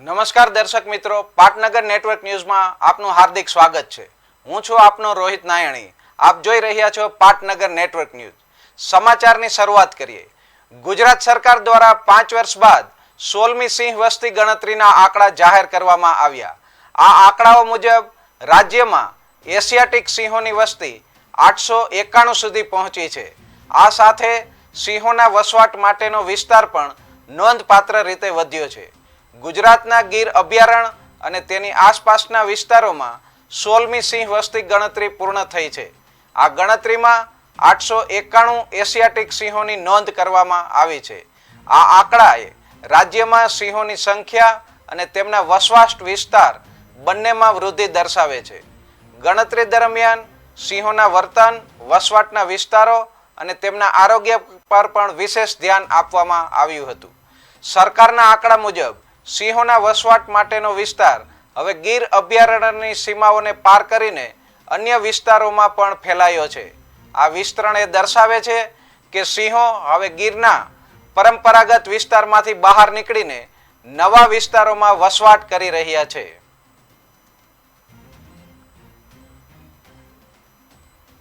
નમસ્કાર દર્શક મિત્રો, પાટનગર નેટવર્ક ન્યૂઝમાં આપનું હાર્દિક સ્વાગત છે. હું છું આપનો રોહિત નાયણી. આપ જોઈ રહ્યા છો પાટનગર નેટવર્ક ન્યૂઝ. સમાચારની શરૂઆત કરીએ. ગુજરાત સરકાર દ્વારા પાંચ વર્ષ બાદ સોળમી સિંહ વસ્તી ગણતરીના આંકડા જાહેર કરવામાં આવ્યા. આ આંકડાઓ મુજબ રાજ્યમાં એશિયાટિક સિંહોની વસ્તી આઠસો એકાણું સુધી પહોંચી છે. આ સાથે સિંહોના વસવાટ માટેનો વિસ્તાર પણ નોંધપાત્ર રીતે વધ્યો છે. ગુજરાતના ગીર અભયારણ્ય અને તેની આસપાસના વિસ્તારોમાં સોળમી સિંહ વસ્તી ગણતરી પૂર્ણ થઈ છે. આ ગણતરીમાં આઠસો એકાણું એશિયાટિક સિંહોની નોંધ કરવામાં આવી છે. આ આંકડાએ રાજ્યમાં સિંહોની સંખ્યા અને તેમના વસવાટ વિસ્તાર બંનેમાં વૃદ્ધિ દર્શાવે છે. ગણતરી દરમિયાન સિંહોના વર્તન, વસવાટના વિસ્તારો અને તેમના આરોગ્ય પર પણ વિશેષ ધ્યાન આપવામાં આવ્યું હતું. સરકારના આંકડા મુજબ સિંહોના વસવાટ માટેનો વિસ્તાર. હવે ગીર અભયારણ્યની સીમાઓને પાર કરીને અન્ય વિસ્તારોમાં પણ ફેલાયો છે. આ વિસ્તરણ એ દર્શાવે છે કે સિંહો હવે ગીરના પરંપરાગત વિસ્તારમાંથી બહાર નીકળીને નવા વિસ્તારોમાં વસવાટ કરી રહ્યા છે.